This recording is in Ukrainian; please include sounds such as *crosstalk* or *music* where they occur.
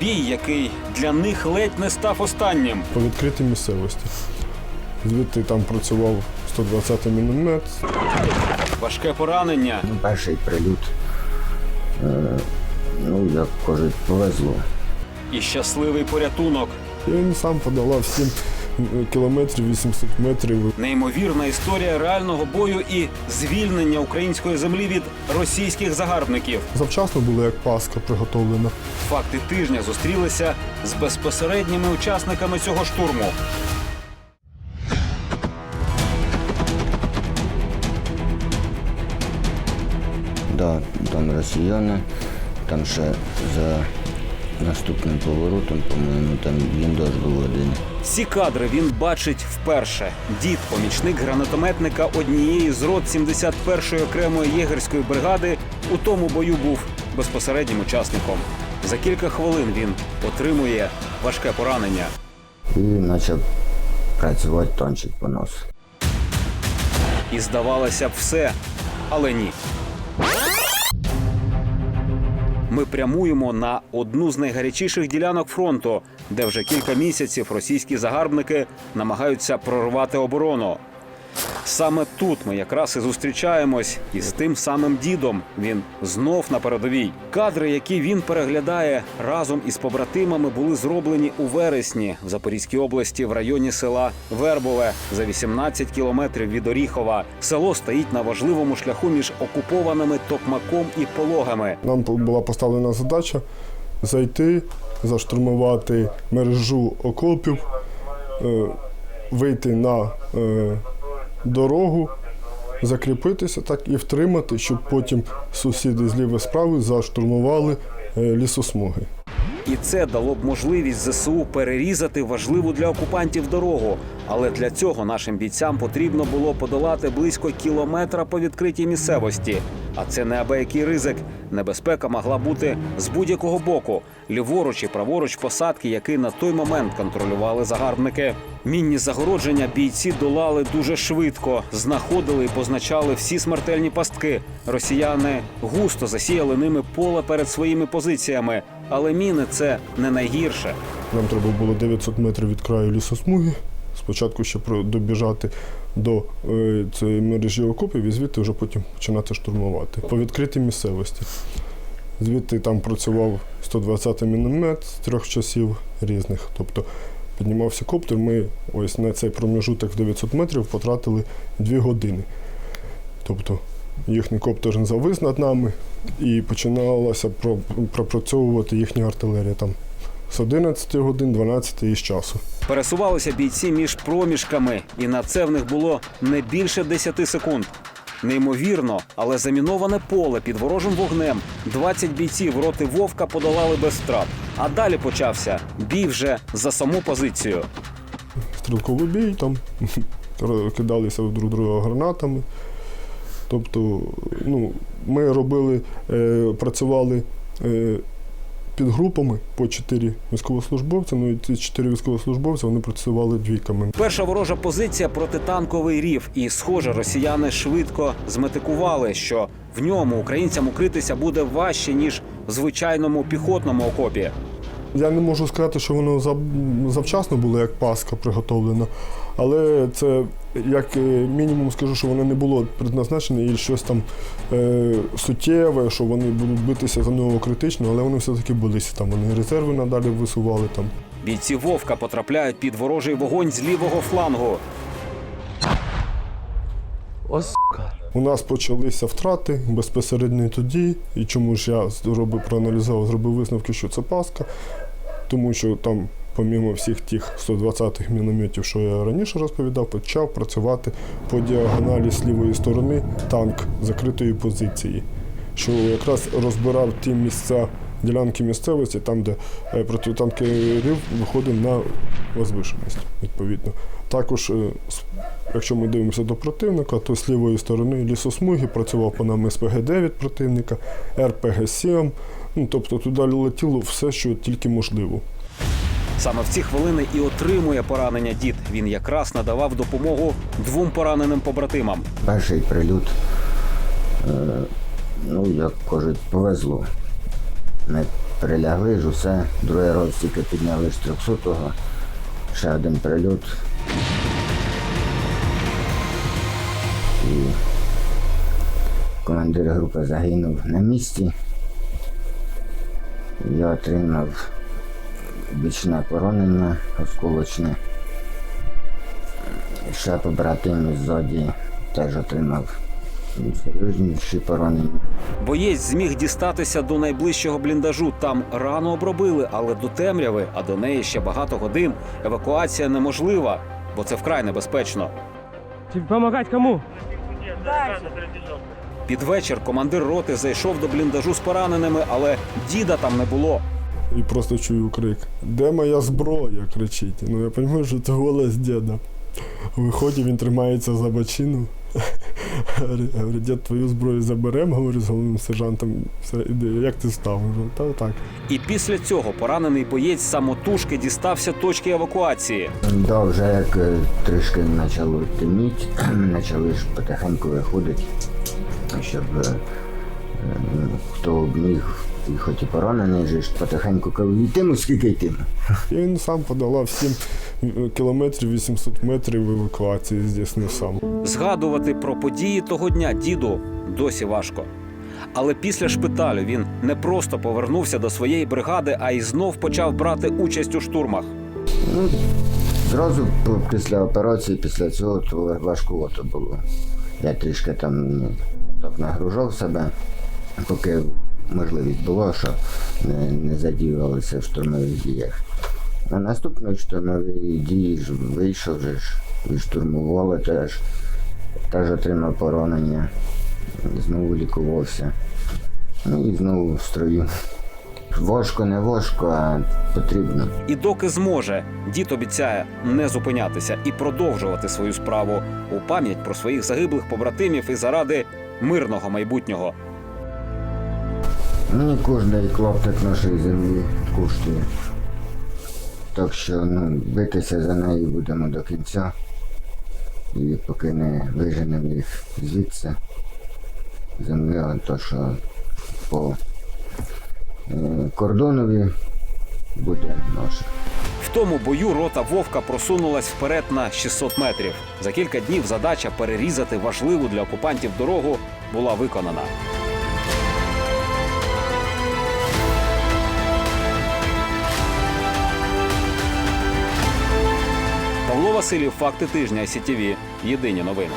Бій, який для них ледь не став останнім. по відкритій місцевості. Звідти там працював 120-й міномет. Важке поранення. Ну, перший прилюд. Е, ну, як кажуть, повезло. і щасливий порятунок. Він сам подолав 7 кілометрів 800 метрів. Неймовірна історія реального бою і звільнення української землі від російських загарбників. Завчасно було як паска приготовлена. Факти тижня зустрілися з безпосередніми учасниками цього штурму. Да, там росіяни, там ще за наступним поворотом, по-моєму, там він теж був один. Ці кадри він бачить вперше. Дід, помічник гранатометника однієї з рот 71-ї окремої єгерської бригади, у тому бою був безпосереднім учасником. За кілька хвилин він отримує важке поранення. І почав працювати танчик по носу. І здавалося б, все, але ні. Ми прямуємо на одну з найгарячіших ділянок фронту, де вже кілька місяців російські загарбники намагаються прорвати оборону. Саме тут ми якраз і зустрічаємось із тим самим дідом. Він знов на передовій. Кадри, які він переглядає разом із побратимами, були зроблені у вересні в Запорізькій області в районі села Вербове за 18 кілометрів від Оріхова. Село стоїть на важливому шляху між окупованими Токмаком і Пологами. Нам була поставлена задача зайти, заштурмувати мережу окопів, е, вийти на е, дорогу, закріпитися так і втримати, щоб потім сусіди з лівої справи заштурмували е, лісосмуги. І це дало б можливість ЗСУ перерізати важливу для окупантів дорогу. Але для цього нашим бійцям потрібно було подолати близько кілометра по відкритій місцевості. А це неабиякий ризик. Небезпека могла бути з будь-якого боку, ліворуч і праворуч посадки, які на той момент контролювали загарбники. Мінні загородження бійці долали дуже швидко, знаходили і позначали всі смертельні пастки. Росіяни густо засіяли ними поле перед своїми позиціями. Але міни це не найгірше. Нам треба було 900 метрів від краю лісосмуги. Спочатку ще добіжати до е, цієї мережі окопів і звідти вже потім починати штурмувати. По відкритій місцевості. Звідти там працював 120-й міномет з трьох часів різних. Тобто піднімався коптер, ми ось на цей проміжуток в 900 метрів потратили 2 години. Тобто їхній коптер завис над нами і починалася пропрацьовувати їхня артилерія там з 11 годин, 12 із часу. Пересувалися бійці між проміжками, і на це в них було не більше 10 секунд. Неймовірно, але заміноване поле під ворожим вогнем 20 бійців роти Вовка подолали без втрат. А далі почався бій вже за саму позицію. Стрілковий бій, там кидалися друг друга гранатами. Тобто, ну, ми робили, е, працювали е, під групами по чотири військовослужбовця. Ну і ці чотири військовослужбовці вони працювали двійками. Перша ворожа позиція протитанковий рів, і, схоже, росіяни швидко зметикували, що в ньому українцям укритися буде важче ніж в звичайному піхотному окопі. Я не можу сказати, що воно зав- завчасно було як паска приготовлено, але це як е, мінімум скажу, що воно не було предназначене і щось там е, суттєве, що вони будуть битися за нього критично, але вони все-таки билися. Там вони резерви надалі висували там. Бійці Вовка потрапляють під ворожий вогонь з лівого флангу. У нас почалися втрати безпосередньо тоді. І чому ж я зробив, проаналізував, зробив висновки, що це Паска, тому що там, помімо всіх тих 120-х мінометів, що я раніше розповідав, почав працювати по діагоналі з лівої сторони танк закритої позиції, що якраз розбирав ті місця. Ділянки місцевості, там, де е, протитанковий рів виходить на возвишеність, відповідно. Також, е, якщо ми дивимося до противника, то з лівої сторони лісосмуги працював по нам СПГ-9 противника, РПГ-7. Ну, тобто туди летіло все, що тільки можливо. Саме в ці хвилини і отримує поранення дід. Він якраз надавав допомогу двом пораненим побратимам. Перший прилюд. Е, ну, як кажуть, повезло. Ми прилягли ж усе. Другий раз тільки підняли з 300-го. Ще один прильот. І командир групи загинув на місці. Я отримав бічне поранення осколочне. Ще побратим ззаді теж отримав серйозніші поранення. Боєць зміг дістатися до найближчого бліндажу. Там рану обробили, але до темряви, а до неї ще багато годин. Евакуація неможлива, бо це вкрай небезпечно. Помогать кому? Під вечір командир роти зайшов до бліндажу з пораненими, але діда там не було. І просто чую крик: Де моя зброя? кричить. Ну я розумію, що це голос діда. Виходить, він тримається за бочину. Говорю, дід, твою зброю заберемо, говорю, з головним сержантом. Як ти став? Говорю, Та так. І після цього поранений боєць самотужки дістався точки евакуації. Да, вже як е, трішки почало темніти, *clears throat* почали ж потихеньку виходити, щоб е, е, хто міг, і хоч і поранений, же ж потихеньку кажу, йтиму, скільки йтиму. І він сам подолав 7 кілометрів 800 метрів евакуації здійснив сам. Згадувати про події того дня діду досі важко. Але після шпиталю він не просто повернувся до своєї бригади, а й знов почав брати участь у штурмах. Ну, зразу після операції, після цього, то важкувато було. Я трішки там ну, так нагружав себе, поки можливість була, що не, не задіювалися в штурмових діях. А наступної штурмові дії ж вийшов же ж, і штурмували теж, теж отримав поранення, знову лікувався. Ну і знову в строю. Важко, не важко, а потрібно. І доки зможе, дід обіцяє не зупинятися і продовжувати свою справу у пам'ять про своїх загиблих побратимів і заради мирного майбутнього. Мені кожний клаптик нашої землі коштує. Так що ну, битися за неї будемо до кінця. І поки не виженемо їх звідси землі, то що по е, кордонові буде наше. В тому бою рота Вовка просунулась вперед на 600 метрів. За кілька днів задача перерізати важливу для окупантів дорогу була виконана. Васильєв, факти тижня СІТІВІ. Єдині новини.